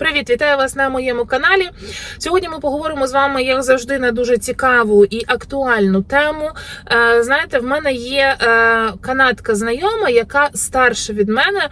Привіт, вітаю вас на моєму каналі. Сьогодні ми поговоримо з вами, як завжди, на дуже цікаву і актуальну тему. Е, Знаєте, в мене є е, канадка знайома, яка старша від мене,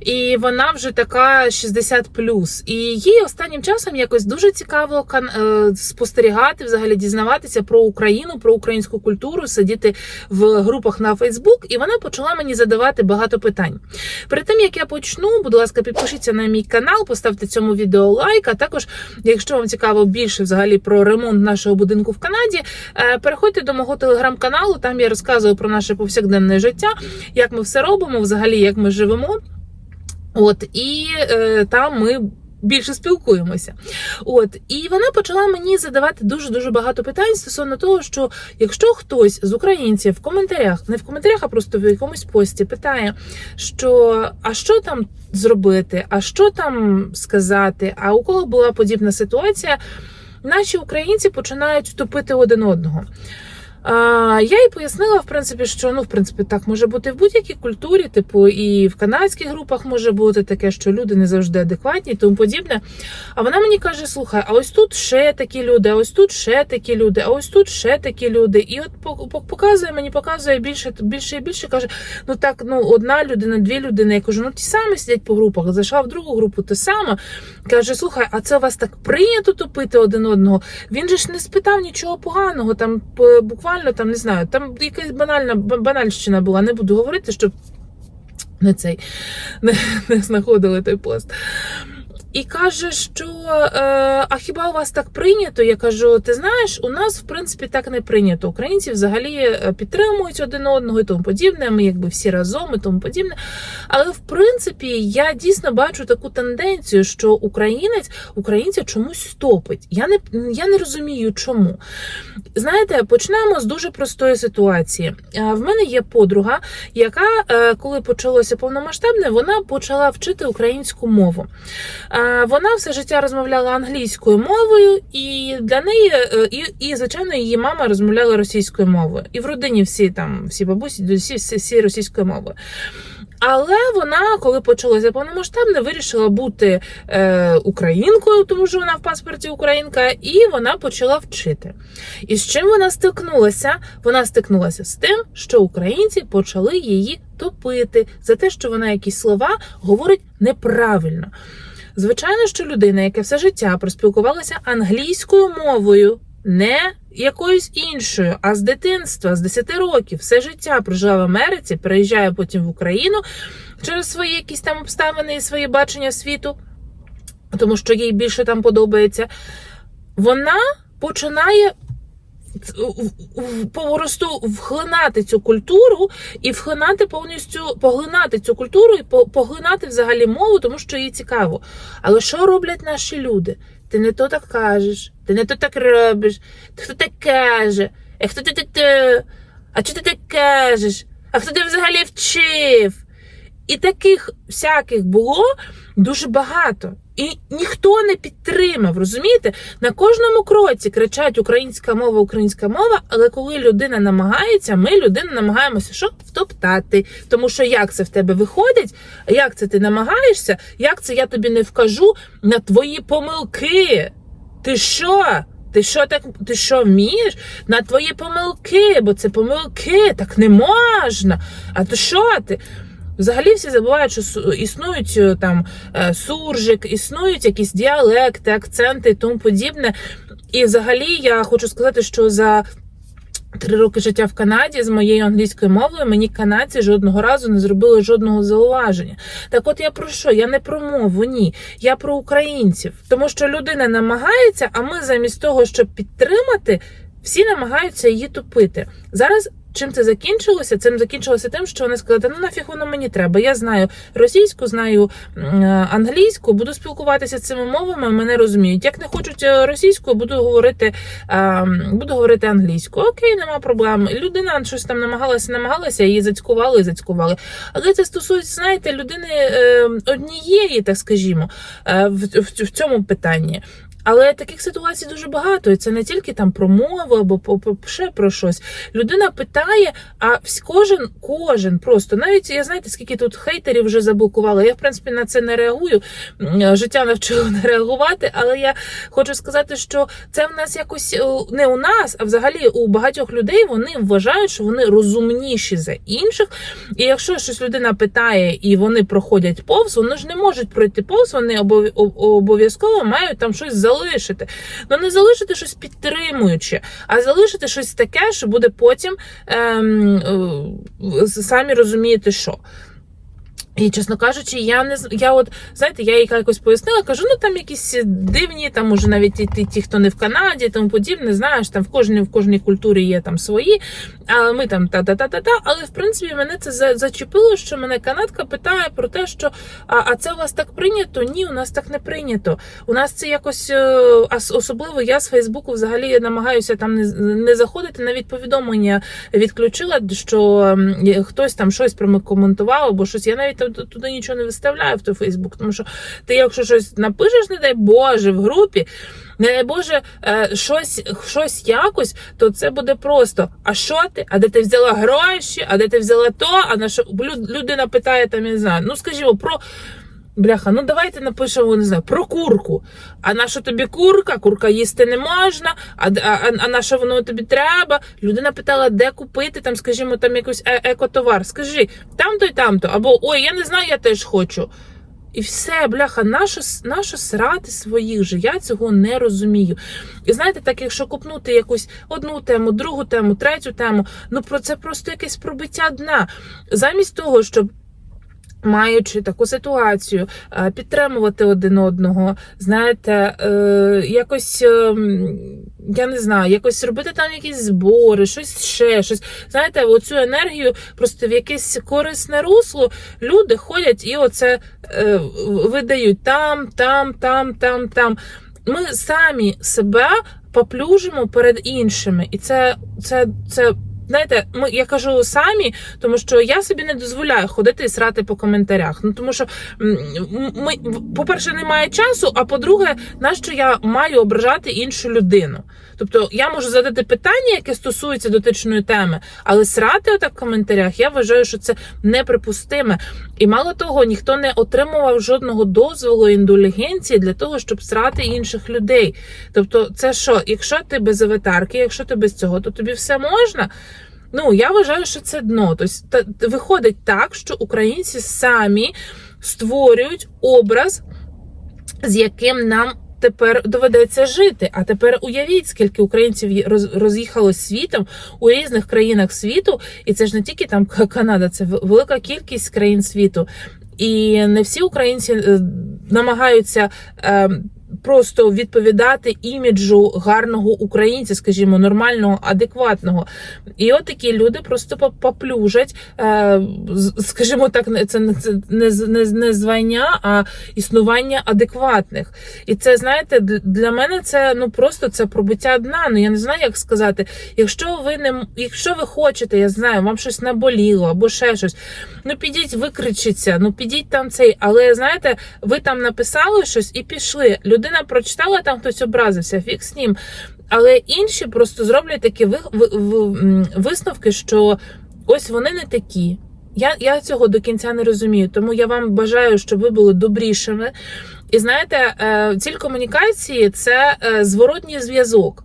і вона вже така 60+. І їй останнім часом якось дуже цікаво е, спостерігати, взагалі дізнаватися про Україну, про українську культуру, сидіти в групах на Фейсбук, і вона почала мені задавати багато питань. Перед тим як я почну, будь ласка, підпишіться на мій канал, поставте цьому відео лайк. А також, якщо вам цікаво більше взагалі про ремонт нашого будинку в Канаді, е, переходьте до мого телеграм-каналу. Там я розказую про наше повсякденне життя, як ми все робимо, взагалі як ми живемо. От і е, там ми. Більше спілкуємося, от і вона почала мені задавати дуже дуже багато питань стосовно того, що якщо хтось з українців в коментарях, не в коментарях, а просто в якомусь пості питає, що а що там зробити, а що там сказати, а у кого була подібна ситуація, наші українці починають втопити один одного. Я їй пояснила, в принципі, що ну, в принципі, так може бути в будь-якій культурі, типу, і в канадських групах може бути таке, що люди не завжди адекватні і тому подібне. А вона мені каже: слухай, а ось тут ще такі люди, а ось тут ще такі люди, а ось тут ще такі люди. І от по- по- показує мені, показує більше, більше і більше. каже: ну так, ну одна людина, дві людини. Я кажу, ну ті самі сидять по групах. Зайшла в другу групу, те саме. Каже: слухай, а це у вас так прийнято топити один одного? Він же ж не спитав нічого поганого. Там п- буквально там не знаю, там якась банальна банальщина була. Не буду говорити, щоб не цей не, не знаходили той пост. І каже, що е, а хіба у вас так прийнято? Я кажу: ти знаєш, у нас в принципі так не прийнято. Українці взагалі е, підтримують один одного і тому подібне. Ми якби всі разом і тому подібне. Але в принципі я дійсно бачу таку тенденцію, що українець українця чомусь стопить. Я не я не розумію, чому. Знаєте, почнемо з дуже простої ситуації. Е, В мене є подруга, яка, е, коли почалося повномасштабне, вона почала вчити українську мову. Вона все життя розмовляла англійською мовою, і для неї, е, і, і звичайно, її мама розмовляла російською мовою. І в родині всі там, всі бабусі, всі, всі російською мовою. Але вона, коли почалося повномасштабне, вирішила бути е, українкою, тому що вона в паспорті українка, і вона почала вчити. І з чим вона стикнулася? Вона стикнулася з тим, що українці почали її топити за те, що вона якісь слова говорить неправильно. Звичайно, що людина, яка все життя проспілкувалася англійською мовою, не якоюсь іншою, а з дитинства, з 10 років, все життя прожила в Америці, переїжджає потім в Україну через свої якісь там обставини і своє бачення світу, тому що їй більше там подобається. Вона починає поросту вхлинати цю культуру і вхлинати повністю поглинати цю культуру і по- поглинати взагалі мову, тому що їй цікаво. Але що роблять наші люди? Ти не то так кажеш, ти не то так робиш, ти хто так каже, а хто ти таке? А чого ти так кажеш? А хто ти взагалі вчив? І таких всяких було дуже багато. І ніхто не підтримав, розумієте? На кожному кроці кричать українська мова, українська мова, але коли людина намагається, ми людину намагаємося що? Втоптати. Тому що як це в тебе виходить? Як це ти намагаєшся? Як це я тобі не вкажу на твої помилки? Ти що? Ти що так, ти що вмієш? На твої помилки, бо це помилки, так не можна. А то що ти? Взагалі всі забувають, що існують е, там е, суржик, існують якісь діалекти, акценти і тому подібне. І взагалі я хочу сказати, що за три роки життя в Канаді з моєю англійською мовою мені канадці жодного разу не зробили жодного зауваження. Так от я про що? Я не про мову, ні. Я про українців. Тому що людина намагається, а ми замість того, щоб підтримати, всі намагаються її тупити. Зараз. Чим це закінчилося? Цим закінчилося тим, що вони сказали, ну нафіг воно мені треба. Я знаю російську, знаю е, англійську, буду спілкуватися цими мовами, мене розуміють. Як не хочуть е, російською, буду говорити, е, буду говорити англійською. Окей, нема проблем. Людина щось там намагалася, намагалася, її зацькували зацькували. Але це стосується, знаєте, людини однієї, так скажімо, в цьому питанні. Але таких ситуацій дуже багато. І це не тільки там про мову або по- ще про щось. Людина питає, а кожен, кожен просто, навіть я знаєте, скільки тут хейтерів вже заблокували. Я, в принципі, на це не реагую. Життя навчило не реагувати, але я хочу сказати, що це в нас якось е, не у нас, а взагалі у багатьох людей вони вважають, що вони розумніші за інших. І якщо щось людина питає і вони проходять повз, вони ж не можуть пройти повз, вони обов- обов'язково мають там щось залишити. Ну не залишити щось підтримуюче, а залишити щось таке, що буде потім ем, е, самі розумієте, що. І, чесно кажучи, я не я от знаєте, я їй якось пояснила, кажу, ну там якісь дивні, там може навіть ті, ті, ті, хто не в Канаді, тому подібне, знаєш, там в кожній в кожній культурі є там свої, а ми там та-та-та-та-та. Але в принципі мене це зачепило, що мене канадка питає про те, що а, а це у вас так прийнято? Ні, у нас так не прийнято. У нас це якось е, особливо я з Фейсбуку взагалі намагаюся там не, не заходити. Навіть повідомлення відключила, що хтось там щось промикоментував або щось. Я навіть туди нічого не виставляю в той Фейсбук, тому що ти, якщо щось напишеш, не дай Боже, в групі. Не дай Боже, е, щось, щось якось, то це буде просто. А що ти? А де ти взяла гроші? А де ти взяла то? А на що Лю- людина питає там, я не знаю. Ну скажімо, про бляха, ну давайте напишемо, не знаю, про курку. А на що тобі курка? Курка їсти не можна. А, а, а на що воно тобі треба? Людина питала, де купити там, скажімо, там якийсь е- екотовар. Скажи, там-то й там-то. Або ой, я не знаю, я теж хочу. І все, бляха, нащо, нащо срати своїх же? Я цього не розумію. І знаєте, так, якщо купнути якусь одну тему, другу тему, третю тему, ну про це просто якесь пробиття дна. Замість того, щоб. Маючи таку ситуацію, е, підтримувати один одного, знаєте, е, якось е, я не знаю, якось робити там якісь збори, щось ще, щось. Знаєте, оцю енергію просто в якесь корисне русло люди ходять і оце видають там, там, там, там, там. Ми самі себе поплюжимо перед іншими, і це, це, це. Знаєте, ми я кажу самі, тому що я собі не дозволяю ходити і срати по коментарях. Ну тому що ми, по-перше, немає часу. А по-друге, нащо я маю ображати іншу людину? Тобто я можу задати питання, яке стосується дотичної теми, але срати отак в коментарях, я вважаю, що це неприпустиме. І мало того, ніхто не отримував жодного дозволу індулігенції для того, щоб срати інших людей. Тобто, це що, якщо ти без аватарки, якщо ти без цього, то тобі все можна. Ну, я вважаю, що це дно. Тобто, виходить так, що українці самі створюють образ, з яким нам тепер доведеться жити. А тепер уявіть, скільки українців роз'їхалось світом у різних країнах світу, і це ж не тільки там Канада, це велика кількість країн світу. І не всі українці е, намагаються. Просто відповідати іміджу гарного українця, скажімо, нормального, адекватного. І от такі люди просто поплюжать, е, скажімо так, це не, не звання, а існування адекватних. І це, знаєте, для мене це ну просто це пробиття дна. Ну я не знаю, як сказати. Якщо ви не якщо ви хочете, я знаю, вам щось наболіло або ще щось. Ну підіть, викричіться, ну підіть там цей. Але знаєте, ви там написали щось і пішли. Людина прочитала, там хтось образився, фіг з ним. Але інші просто зроблять такі ви, ви, ви- висновки, що ось вони не такі. Я, я цього до кінця не розумію, тому я вам бажаю, щоб ви були добрішими. І знаєте, е, ціль комунікації це е, зворотній зв'язок.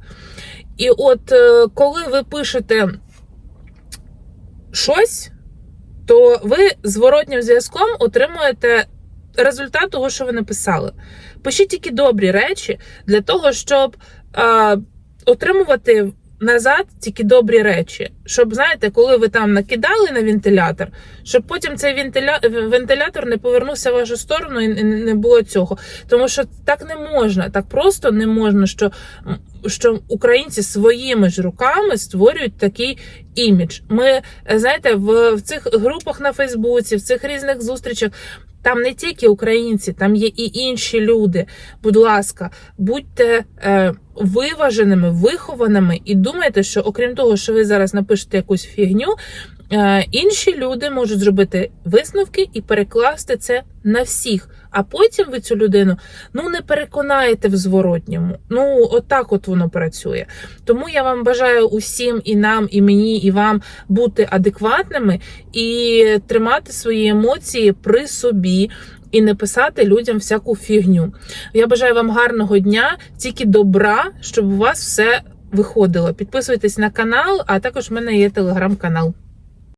І от е, коли ви пишете щось, то ви зворотнім зв'язком отримуєте результат того, що ви написали. Пишіть тільки добрі речі для того, щоб е, отримувати назад тільки добрі речі. Щоб, знаєте, коли ви там накидали на вентилятор, щоб потім цей вентиля... вентилятор не повернувся в вашу сторону і не було цього. Тому що так не можна, так просто не можна, що, що українці своїми ж руками створюють такий імідж. Ми, знаєте, в, в цих групах на Фейсбуці, в цих різних зустрічах. Там не тільки українці, там є і інші люди. Будь ласка, будьте е, виваженими, вихованими і думайте, що окрім того, що ви зараз напишете якусь фігню, інші люди можуть зробити висновки і перекласти це на всіх. А потім ви цю людину ну не переконаєте в зворотньому. Ну, отак от воно працює. Тому я вам бажаю усім і нам, і мені, і вам бути адекватними і тримати свої емоції при собі. І не писати людям всяку фігню. Я бажаю вам гарного дня, тільки добра, щоб у вас все виходило. Підписуйтесь на канал, а також в мене є телеграм-канал.